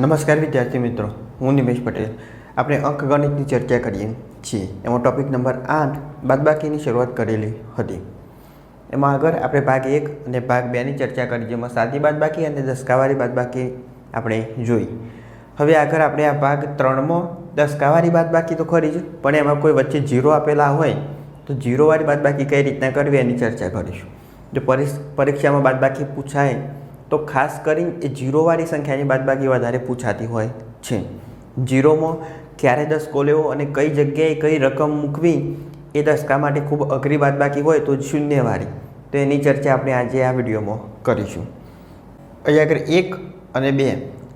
નમસ્કાર વિદ્યાર્થી મિત્રો, હું નિમેશ પટેલ. આપણે અંકગણિતની ચર્ચા કરીએ છીએ. એમાં ટોપિક નંબર આઠ બાદબાકીની શરૂઆત કરેલી હતી. એમાં આગળ આપણે ભાગ એક અને ભાગ બેની ચર્ચા કરી, જેમાં સાદી બાદબાકી અને દસકાવારી બાદબાકી આપણે જોઈ. હવે આગળ આપણે આ ભાગ ત્રણમાં, દસકાવાળી બાદબાકી તો ખરી જ, પણ એમાં કોઈ વચ્ચે જીરો આપેલા હોય, તો જીરોવાળી બાદબાકી કઈ રીતના કરવી એની ચર્ચા કરીશું. જો પરીક્ષ- પરીક્ષામાં બાદબાકી પૂછાય તો ખાસ કરીને એ જીરોવાળી સંખ્યાની બાદબાકી વધારે પૂછાતી હોય છે. જીરોમાં ક્યારે દસકો લેવો અને કઈ જગ્યાએ કઈ રકમ મૂકવી એ દસકા માટે ખૂબ અઘરી બાદબાકી હોય તો શૂન્યવાળી. તો એની ચર્ચા આપણે આજે આ વિડીયોમાં કરીશું. અહીંયા આગળ એક અને બે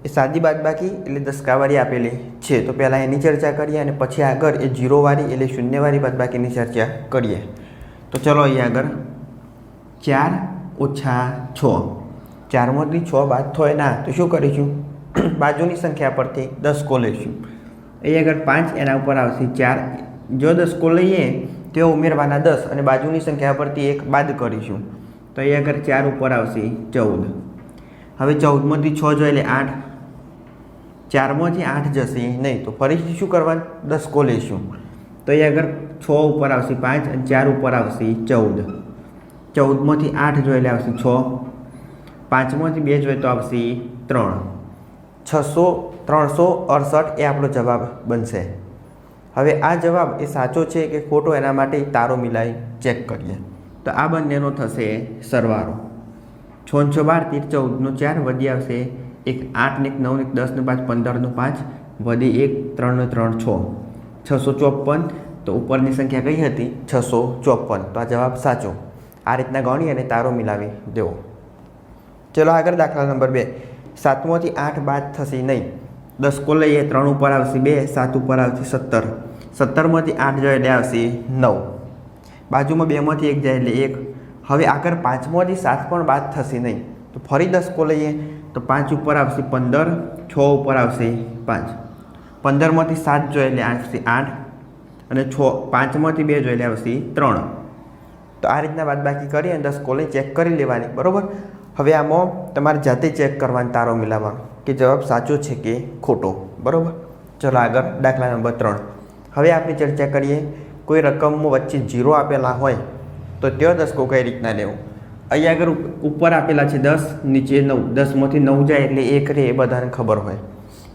એ સાદી બાદબાકી એટલે દસકાવાળી આપેલી છે. તો પહેલાં એની ચર્ચા કરીએ અને પછી આગળ એ જીરોવાળી એટલે શૂન્યવાળી બાદબાકીની ચર્ચા કરીએ. તો ચલો અહીંયા આગળ ચાર ઓછા છ. ચારમાંથી છ બાદ થાય ના, તો શું કરીશું? બાજુની સંખ્યા પરથી દસકો લઈશું. એ આગળ પાંચ એના ઉપર આવશે ચાર. જો દસ કો લઈએ તો ઉમેરવાના દસ અને બાજુની સંખ્યા પરથી એક બાદ કરીશું. તો એ આગળ ચાર ઉપર આવશે ચૌદ. હવે ચૌદમાંથી છ જો એટલે આઠ. ચારમાંથી આઠ જશે નહીં, તો ફરીથી શું કરવાનું? દસકો લઈશું. તો એ આગળ છ ઉપર આવશે પાંચ અને ચાર ઉપર આવશે ચૌદ. ચૌદમાંથી આઠ એટલે આવશે છ. પાંચમાંથી બે જોઈએ તો આવશે ત્રણ. છસો, ત્રણસો અડસઠ એ આપણો જવાબ બનશે. હવે આ જવાબ એ સાચો છે કે ખોટો એના માટે તારો મિલાઈ ચેક કરીએ. તો આ બંનેનો થશે સરવાળો. છ છ બાર તેર ચૌદનું ચાર વધી આવશે એક, આઠ ને એક, નવ એક દસનું પાંચ પંદરનું પાંચ વધી એક ત્રણનું ત્રણ, છ. છસો ચોપન, તો ઉપરની સંખ્યા કઈ હતી? છસો ચોપન. તો આ જવાબ સાચો. આ રીતના ગણી અને તારો મિલાવી દેવો. ચલો આગળ દાખલા નંબર બે. સાતમાંથી આઠ બાદ થશે નહીં. દસ કો લઈએ, ત્રણ ઉપર આવશે બે, સાત ઉપર આવશે સત્તર. સત્તરમાંથી આઠ જાય એટલે આવશે નવ. બાજુમાં બેમાંથી એક જાય એટલે એક. હવે આગળ પાંચમાંથી સાત પણ બાદ થશે નહીં. તો ફરી દસ કો લઈએ, તો પાંચ ઉપર આવશે પંદર, છ ઉપર આવશે પાંચ. પંદરમાંથી સાત જોઈએ એટલે આવશે આઠ અને છ, પાંચમાંથી બે જોઈએ એટલે આવશે ત્રણ. તો આ રીતના બાદબાકી કરી અને દસ કોલે ચેક કરી લેવાની, બરાબર? હવે આમાં તમારે જાતે ચેક કરવાની તારો મિલાવવાનો કે જવાબ સાચો છે કે ખોટો. બરાબર? ચલો આગળ, દાખલા નંબર ત્રણ. હવે આપણે ચર્ચા કરીએ, કોઈ રકમમાં વચ્ચે જીરો આપેલા હોય, તો તેઓ દસકો કઈ રીતના લેવું? અહીંયા આગળ ઉપર આપેલા છે દસ, નીચે નવ. દસમાંથી નવ જાય એટલે એક રે એ બધાને ખબર હોય.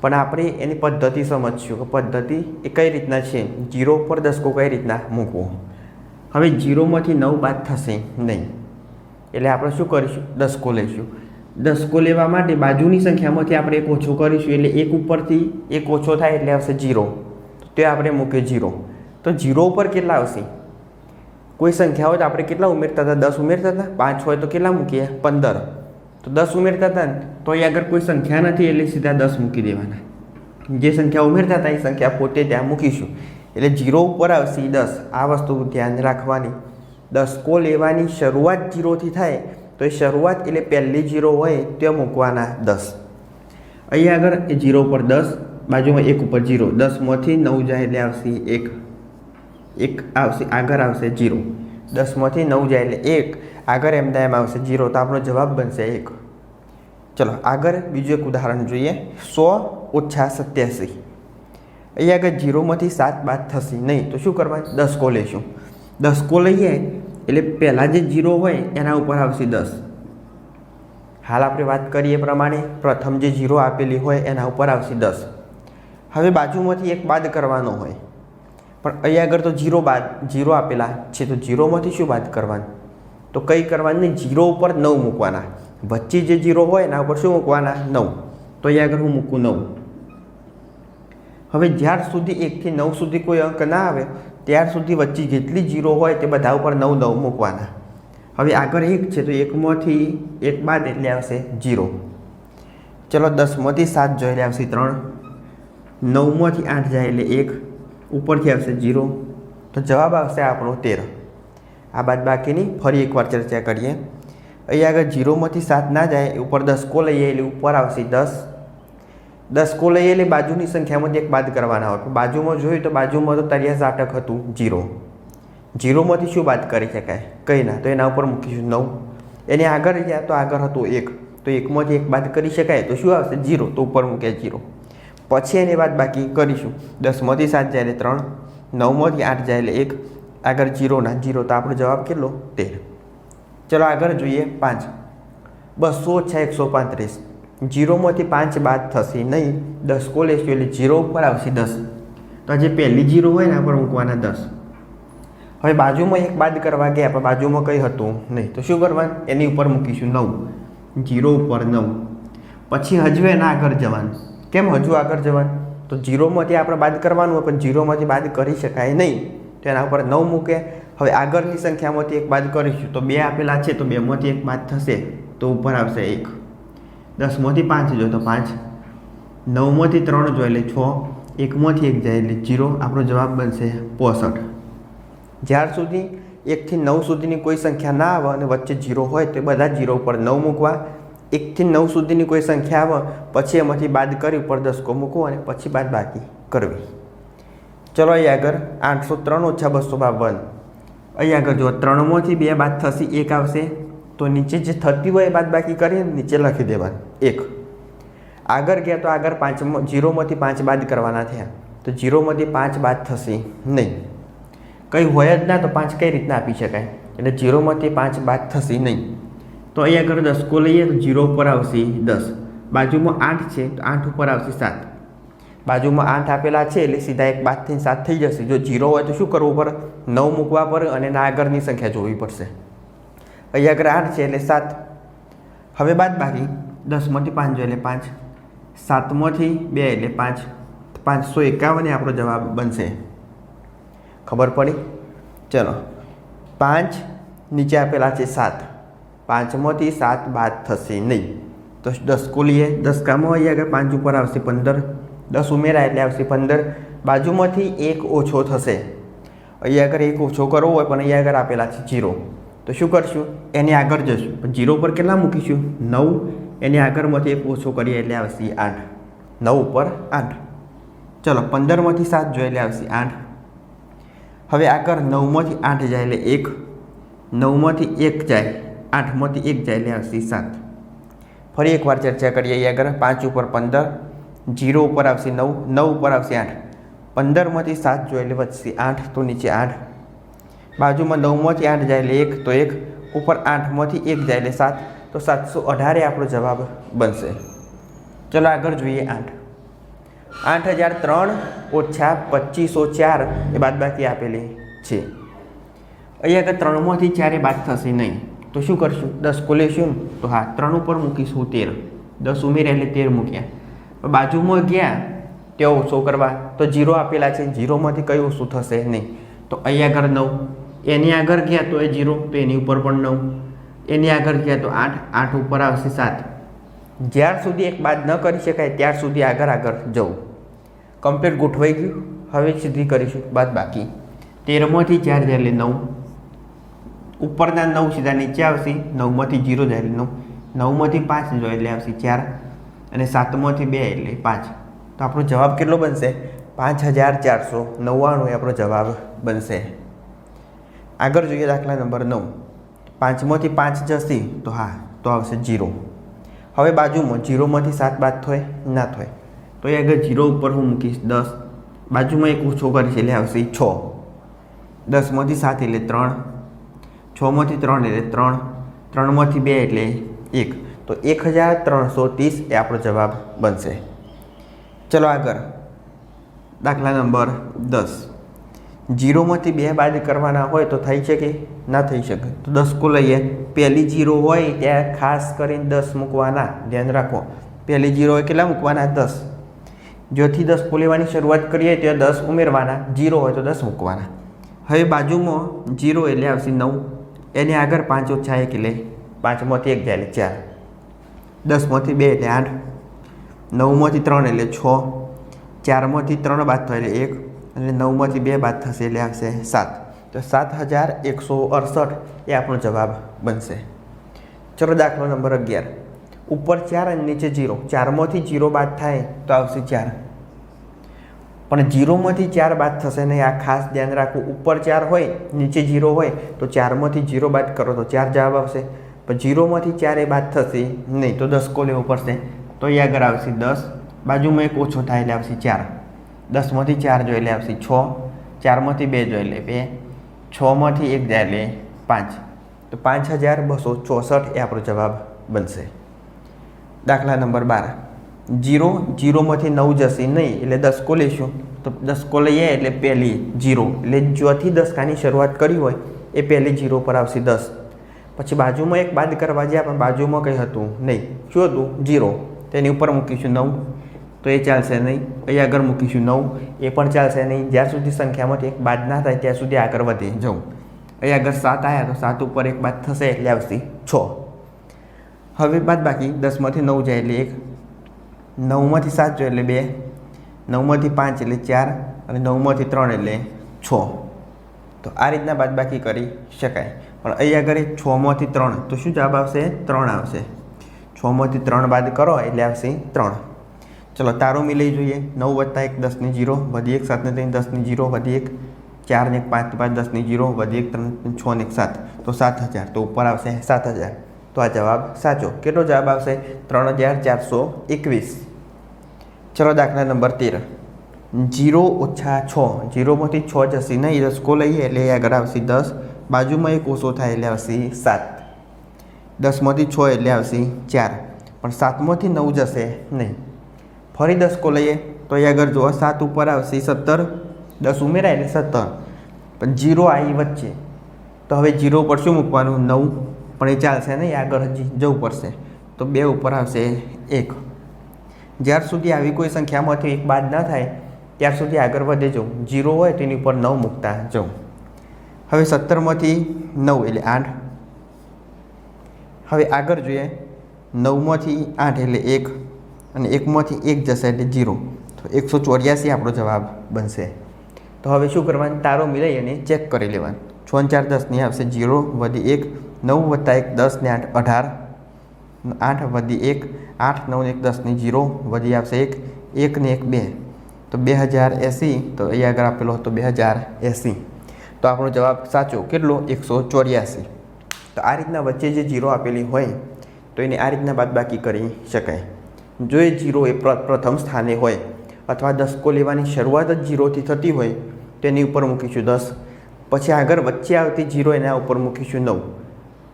પણ આપણે એની પદ્ધતિ સમજશું કે પદ્ધતિ એ કઈ રીતના છે? જીરો ઉપર દસકો કઈ રીતના મૂકવો? હવે જીરોમાંથી નવ બાદ થશે નહીં. એટલે આપણે શું કરીશું? દસકો લઈશું. દસકો લેવા માટે બાજુની સંખ્યામાંથી આપણે એક ઓછો કરીશું, એટલે એક ઉપરથી એક ઓછો થાય એટલે આવશે જીરો. તો આપણે મૂકીએ જીરો. તો જીરો ઉપર કેટલા આવશે? કોઈ સંખ્યા હોય તો આપણે કેટલા ઉમેરતા હતા? દસ ઉમેરતા હતા? પાંચ હોય તો કેટલા મૂકીએ? પંદર. તો દસ ઉમેરતા હતા તો અહીં આગળ કોઈ સંખ્યા નથી, એટલે સીધા દસ મૂકી દેવાના. જે સંખ્યા ઉમેરતા હતા, એ સંખ્યા પોતે ત્યાં મૂકીશું. એટલે જીરો ઉપર આવશે દસ. આ વસ્તુ ધ્યાન રાખવાની. દસકો લેવાની શરૂઆત જીરોથી થાય, તો એ શરૂઆત એટલે પહેલી જીરો હોય ત્યાં મૂકવાના દસ. અહીંયા આગળ એ જીરો ઉપર દસ, બાજુમાં એક ઉપર જીરો. દસમાંથી નવ જાય એટલે આવશે એક. એક આવશે, આગળ આવશે જીરો. દસમાંથી નવ જાય એટલે એક. આગળ એમના એમ આવશે જીરો. તો આપણો જવાબ બનશે એક. ચલો, આગળ બીજું એક ઉદાહરણ જોઈએ. સો ઓછા સત્યાસી. અહીંયા આગળ જીરોમાંથી સાત બાદ થશે નહીં. તો શું કરવાનું? દસકો લઈશું દસકો લઈએ એટલે પહેલાં જે જીરો હોય એના ઉપર આવશે દસ. હાલ આપણે વાત કરીએ પ્રમાણે પ્રથમ જે જીરો આપેલી હોય એના ઉપર આવશે દસ. હવે બાજુમાંથી એક બાદ કરવાનો હોય. પણ અહીંયા આગળ તો જીરો બાદ, જીરો આપેલા છે, તો જીરોમાંથી શું બાદ કરવાનું? તો કંઈ કરવાની જીરો ઉપર નવ મૂકવાના. વચ્ચે જે જીરો હોય એના ઉપર શું મૂકવાના? નવ. તો અહીંયા આગળ હું મૂકું નવ. હવે જ્યાર સુધી એકથી નવ સુધી કોઈ અંક ના આવે, ત્યાર સુધી વચ્ચે જેટલી જીરો હોય તે બધા ઉપર નવ નવ મૂકવાના. હવે આગળ એક છે, તો એકમાંથી એક બાદ એટલે આવશે જીરો ચલો દસમાંથી સાત જોઈએ આવશે ત્રણ. નવમાંથી આઠ જાય એટલે એક. ઉપરથી આવશે જીરો તો જવાબ આવશે આપણો તેર. આ બાદ બાકીની ફરી એકવાર ચર્ચા કરીએ. અહીં આગળ જીરોમાંથી સાત ના જાય ઉપર દસકો લઈએ એટલે ઉપર આવશે દસ. દસકો લઈએ એટલે બાજુની સંખ્યામાંથી એક બાદ કરવાના હોય. બાજુમાં જોયું તો બાજુમાં તો તરિયા ઝાટક હતું, જીરો. જીરોમાંથી શું બાદ કરી શકાય? કંઈ ના. તો એના ઉપર મૂકીશું નવ. એને આગળ ગયા તો આગળ હતું એક. તો એકમાંથી એક બાદ કરી શકાય તો શું આવશે? જીરો. તો ઉપર મૂકે જીરો. પછી એની બાદ બાકી કરીશું. દસમાંથી સાત જાય એટલે ત્રણ. નવમાંથી આઠ જાય એટલે એક. આગળ જીરોના જીરો તો આપણો જવાબ કેટલો? તેર. ચલો આગળ જોઈએ પાંચ. બસો ઓછા એકસો પાંત્રીસ. જીરોમાંથી પાંચ બાદ થશે નહીં, દસ કો લેશું એટલે જીરો ઉપર આવશે દસ. તો આજે પહેલી જીરો હોય ને પર મૂકવાના દસ. હવે બાજુમાં એક બાદ કરવા ગયા, પણ બાજુમાં કંઈ હતું નહીં. તો શું કરવાનું? એની ઉપર મૂકીશું નવ. જીરો ઉપર નવ. પછી હજુ એના આગળ જવાનું. કેમ હજુ આગળ જવાનું? તો જીરોમાંથી આપણે બાદ કરવાનું હોય, પણ જીરોમાંથી બાદ કરી શકાય નહીં. તો એના ઉપર નવ મૂકે. હવે આગળની સંખ્યામાંથી એક બાદ કરીશું. તો બે આપેલા છે, તો બેમાંથી એક બાદ થશે. તો ઉપર આવશે એક. દસમાંથી પાંચ જો તો પાંચ. નવમાંથી ત્રણ જો એટલે છ. એકમાંથી એક જાય એટલે જીરો. આપણો જવાબ બનશે પોસઠ. જ્યાર સુધી એકથી નવ સુધીની કોઈ સંખ્યા ના આવે અને વચ્ચે જીરો હોય તો બધા જીરો ઉપર નવ મૂકવા. એકથી નવ સુધીની કોઈ સંખ્યા આવે, પછી એમાંથી બાદ કરી ઉપર દસકો મૂકવો અને પછી બાદ બાકી કરવી. ચલો અહીં આગળ આઠસો ત્રણ ઓછા બસો બાવન. અહીં આગળ જો ત્રણમાંથી બે બાદ થશે, એક આવશે. તો નીચે જે થતી હોય એ બાદ બાકી કરીને નીચે લખી દેવાનું. એક. આગળ ગયા તો આગળ પાંચ જીરોમાંથી પાંચ બાદ કરવાના થયા. તો જીરોમાંથી પાંચ બાદ થશે નહીં. કંઈ હોય જ ના તો પાંચ કઈ રીતના આપી શકાય? એટલે જીરોમાંથી પાંચ બાદ થશે નહીં. તો અહીં આગળ દસકો લઈએ તો જીરો ઉપર આવશે દસ. બાજુમાં આઠ છે તો આઠ ઉપર આવશે સાત. બાજુમાં આઠ આપેલા છે એટલે સીધા એક બાદથી સાત થઈ જશે. જો જીરો હોય તો શું કરવું પડે? નવ મૂકવા પડે અને ના આગળની સંખ્યા જોવી પડશે. અહીં આગળ આઠ છે એટલે સાત. હવે બાદ બાકી દસમાંથી પાંચ એટલે પાંચ. સાતમાંથી બે એટલે પાંચ. પાંચસો એકાવન આપણો જવાબ બનશે. ખબર પડી? ચલો. પાંચ નીચે આપેલા છે સાત. પાંચમાંથી સાત બાદ થશે નહીં. તો દસ કુલીએ દસ કામો અહીં આગળ પાંચ ઉપર આવશે પંદર. દસ ઉમેરાય એટલે આવશે પંદર. બાજુમાંથી એક ઓછો થશે. અહીં આગળ એક ઓછો કરવો હોય પણ અહીં આગળ આપેલા છે જીરો. તો શું કરશું? એની આગળ જશું. જીરો પર કેટલા મૂકીશું? નવ. એની આગળમાંથી એક ઓછો કરીએ એટલે આવશે આઠ. નવ ઉપર આઠ. ચલો, પંદરમાંથી સાત જોઈએ એટલે આવશે આઠ. હવે આગળ નવમાંથી આઠ જાય એટલે એક. નવમાંથી એક જાય, આઠમાંથી એક જાય એટલે આવશે સાત. ફરી એકવાર ચર્ચા કરીએ અહીં આગળ. પાંચ ઉપર પંદર. જીરો ઉપર આવશે નવ. નવ ઉપર આવશે આઠ. પંદરમાંથી સાત જોઈએ એટલે વધશે આઠ. તો નીચે આઠ. બાજુમાં નવમાંથી આઠ જાય એટલે એક, તો એક. ઉપર આઠમાંથી એક જાય એટલે સાત. તો સાતસો અઢારે આપણો જવાબ બનશે. ચલો આગળ જોઈએ આઠ. આઠ હજાર ત્રણ ઓછા પચીસો ચાર એ બાદ બાકી આપેલી છે. અહીંયા આગળ ત્રણમાંથી ચારે બાદ થશે નહીં. તો શું કરશું? દસ કોલેશું તો હા, ત્રણ ઉપર મૂકીશું તેર. દસ ઉમેરે એટલે તેર મૂક્યા. બાજુમાં ગયા ત્યાં ઓછો કરવા? તો જીરો આપેલા છે. જીરોમાંથી કયું ઓછું થશે નહીં? તો અહીંયા આગળ નવ. એની આગળ ગયા તો એ જીરો, તો એની ઉપર પણ નવ. એની આગળ ગયા તો આઠ આઠ ઉપર આવશે સાત. જ્યાર સુધી એક બાદ ન કરી શકાય, ત્યાર સુધી આગળ આગળ જવું. કમ્પ્લીટ ગોઠવાઈ ગયું. હવે સીધી કરીશું, બાદ બાકી. તેરમાંથી ચાર જાય નવ. ઉપરના નવ સીધા નીચે આવશે, નવમાંથી જીરો જાય નવ. નવમાંથી પાંચ જાય એટલે આવશે ચાર. અને સાતમાંથી બે એટલે પાંચ. તો આપણો જવાબ કેટલો બનશે? પાંચ હજાર ચારસો નવ્વાણું એ આપણો જવાબ બનશે. આગળ જોઈએ દાખલા નંબર નવ. પાંચમાંથી પાંચ જશે તો હા, તો આવશે જીરો. હવે બાજુમાં જીરોમાંથી સાત બાદ થાય, ના થાય. તો એ આગળ જીરો ઉપર હું મૂકીશ દસ. બાજુમાં એક ઓછો કરીશ એટલે આવશે છ. દસમાંથી સાત એટલે ત્રણ. છમાંથી ત્રણ એટલે ત્રણ. ત્રણમાંથી બે એટલે એક. તો એક હજાર ત્રણસો ત્રીસ એ આપણો જવાબ બનશે. ચલો આગળ. દાખલા નંબર દસ. જીરોમાંથી બે બાદ કરવાના હોય તો થઈ શકે, ના થઈ શકે. તો દસ કુ લઈએ પહેલી જીરો હોય ત્યાં ખાસ કરીને દસ મૂકવાના. ધ્યાન રાખો. પહેલી જીરો હોય કેટલા મૂકવાના? દસ. જોથી દસ પોલેવાની શરૂઆત કરીએ ત્યાં દસ ઉમેરવાના. જીરો હોય તો દસ મૂકવાના. હવે બાજુમાં જીરો એટલે આવશે નવ. એને આગળ પાંચ ઓછા એક એટલે પાંચમાંથી એક જાય ચાર. દસમાંથી બે એટલે આઠ. નવમાંથી ત્રણ એટલે છ. ચારમાંથી ત્રણ બાદ થાય એટલે એક. અને નવમાંથી બે બાદ થશે એટલે આવશે સાત. તો સાત હજાર એકસો અડસઠ એ આપણો જવાબ બનશે. ચલો દાખલો નંબર અગિયાર. ઉપર ચાર અને નીચે જીરો. ચારમાંથી જીરો બાદ થાય તો આવશે ચાર. પણ જીરોમાંથી ચાર બાદ થશે નહીં. આ ખાસ ધ્યાન રાખવું ઉપર ચાર હોય, નીચે જીરો હોય, તો ચારમાંથી જીરો બાદ કરો તો ચાર જવાબ આવશે. પણ જીરોમાંથી ચાર એ બાદ થશે નહીં તો દસ કો લેવો પડશે. તો એ આગળ આવશે દસ. બાજુમાં એક ઓછો થાય એટલે આવશે ચાર. દસમાંથી ચાર જોઈ લે આવશે છ. ચારમાંથી બે જોઈ લે, બે. છમાંથી એક જાય લે, પાંચ. તો પાંચ હજાર બસો ચોસઠ એ આપણો જવાબ બનશે. દાખલા નંબર બાર. જીરો, જીરોમાંથી નવ જશે નહીં, એટલે દસકો લઈશું તો દસકો લઈએ એટલે પહેલી જીરો. એટલે જ્યાંથી દસકાની શરૂઆત કરી હોય, એ પહેલી જીરો પર આવશે દસ. પછી બાજુમાં એક બાદ કરવા જ્યાં પણ બાજુમાં કંઈ હતું નહીં. શું હતું? જીરો. તેની ઉપર મૂકીશું નવ. તો એ ચાલશે નહીં. અહીં આગળ મૂકીશું નવ. એ પણ ચાલશે નહીં. જ્યાં સુધી સંખ્યામાંથી એક બાદ ના થાય, ત્યાં સુધી આગળ વધે. જવું. અહીં આગળ સાત આવ્યા તો સાત ઉપર એક બાદ થશે એટલે આવશે છ. હવે બાદ બાકી દસમાંથી નવ જાય એટલે એક. નવમાંથી સાત જોઈએ એટલે બે. નવમાંથી પાંચ એટલે ચાર. અને નવમાંથી ત્રણ એટલે છ. તો આ રીતના બાદબાકી કરી શકાય. પણ અહીં આગળ છમાંથી ત્રણ. તો શું જવાબ આવશે? ત્રણ આવશે. છમાંથી ત્રણ બાદ કરો એટલે આવશે ત્રણ. ચલો, તારો મિલાઈ જોઈએ. નવ વત્તા એક દસની જીરો, વધી એક સાતને ત્રણ દસની જીરો, વધી એક ચારને એક, પાંચ પાંચ દસની જીરો, વધી એક, ત્રણ છ ને એક, સાત. તો સાત હજાર. તો ઉપર આવશે સાત હજાર. તો આ જવાબ સાચો. કેટલો જવાબ આવશે? ત્રણ હજાર ચારસો એકવીસ. ચલો, દાખલા નંબર તેર. જીરો ઓછા છ. જીરોમાંથી છ જશે નહીં દસકો લઈએ એટલે આગળ આવશે દસ. બાજુમાં એક ઓછો થાય એટલે આવશે સાત. દસમાંથી છ એટલે આવશે ચાર. પણ સાતમાંથી નવ જશે નહીં. ફરી દસકો લઈએ તો એ આગળ જુઓ, સાત ઉપર આવશે, સત્તર, દસ ઉમેરાય એટલે સત્તર. પણ જીરો આવી વચ્ચે. તો હવે જીરો ઉપર શું મૂકવાનું? નવ. પણ એ ચાલશે નહીં આગળ હજી જવું પડશે. તો બે ઉપર આવશે એક. જ્યાર સુધી આવી કોઈ સંખ્યામાંથી એક બાદ ન થાય, ત્યાર સુધી આગળ વધે જવું. જીરો હોય તેની ઉપર નવ મૂકતા જવું. હવે સત્તરમાંથી નવ, એટલે આઠ. હવે આગળ જોઈએ. નવમાંથી આઠ, એટલે એક. અને એકમાંથી એક જશે એટલે જીરો. તો એકસો ચોર્યાસી આપણો જવાબ બનશે. તો હવે શું કરવાનું? તારો મિલાઈ અને ચેક કરી લેવાનું. છ ને ચાર દસની આવશે જીરો વધી એક, નવ વત્તા એક દસ ને આઠ અઢાર. આઠ વધી એક, આઠ, નવ ને એક દસની જીરો વધી આવશે એક એક ને એક બે. તો બે હજાર એંસી, તો અહીં આગળ આપેલો હતો બે હજાર એંસી. તો આપણો જવાબ સાચો કેટલો? એકસો ચોર્યાસી. તો આ રીતના વચ્ચે જે જીરો આપેલી હોય, તો એને આ રીતના બાદબાકી કરી શકાય. જો એ જીરો એ પ્ર, પ્રથમ સ્થાને હોય અથવા દસકો લેવાની શરૂઆત જ જીરોથી થતી હોય તો એની ઉપર મૂકીશું દસ. પછી આગળ વચ્ચે આવતી જીરો એના ઉપર મૂકીશું નવ.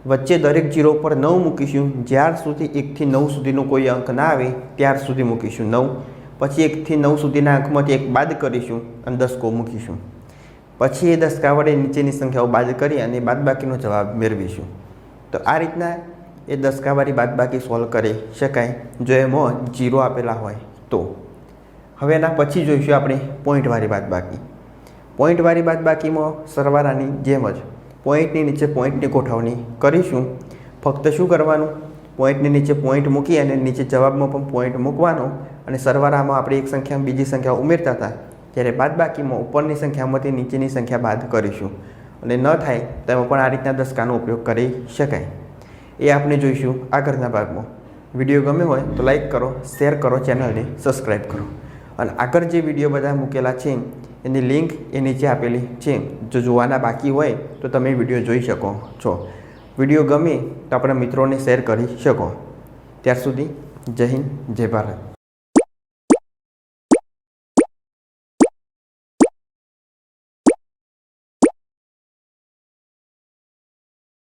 વચ્ચે દરેક જીરો પર નવ મૂકીશું. જ્યાર સુધી એકથી નવ સુધીનો કોઈ અંક ના આવે ત્યાર સુધી મૂકીશું નવ. પછી એકથી નવ સુધીના અંકમાંથી એક બાદ કરીશું અને દસકો મૂકીશું. પછી એ દસકા વડે નીચેની સંખ્યાઓ બાદ કરી અને બાદબાકીનો જવાબ મેળવીશું. તો આ રીતના એ દસકાવારી બાદબાકી સોલ્વ કરી શકાય. જો એમાં જીરો આપેલા હોય તો. હવે એના પછી જોઈશું આપણે પોઈન્ટવાળી બાદબાકી. પોઈન્ટવાળી બાદબાકીમાં સરવાળાની જેમ જ પોઈન્ટની નીચે પોઈન્ટની ગોઠવણી કરીશું. ફક્ત શું કરવાનું? પોઈન્ટની નીચે પોઈન્ટ મૂકી અને નીચે જવાબમાં પણ પોઈન્ટ મૂકવાનો અને સરવાળામાં આપણે એક સંખ્યા બીજી સંખ્યા ઉમેરતા હતા ત્યારે બાદબાકીમાં ઉપરની સંખ્યામાંથી નીચેની સંખ્યા બાદ કરીશું. અને ન થાય તો એમાં પણ આ રીતના દસકાનો ઉપયોગ કરી શકાય. એ આપણે જોઈશું આગળના ભાગમાં. વીડિયો ગમે હોય તો લાઈક કરો શેર કરો ચેનલને સબસ્ક્રાઈબ કરો. અને આગળ જે વીડિયો બધા મૂકેલા છે, એની લિંક એ નીચે આપેલી છે. જો જોવાના બાકી હોય તો તમે વીડિયો જોઈ શકો છો. વીડિયો ગમે તો આપણા મિત્રોને શેર કરી શકો. ત્યાર સુધી જય હિન્દ, જય ભારત.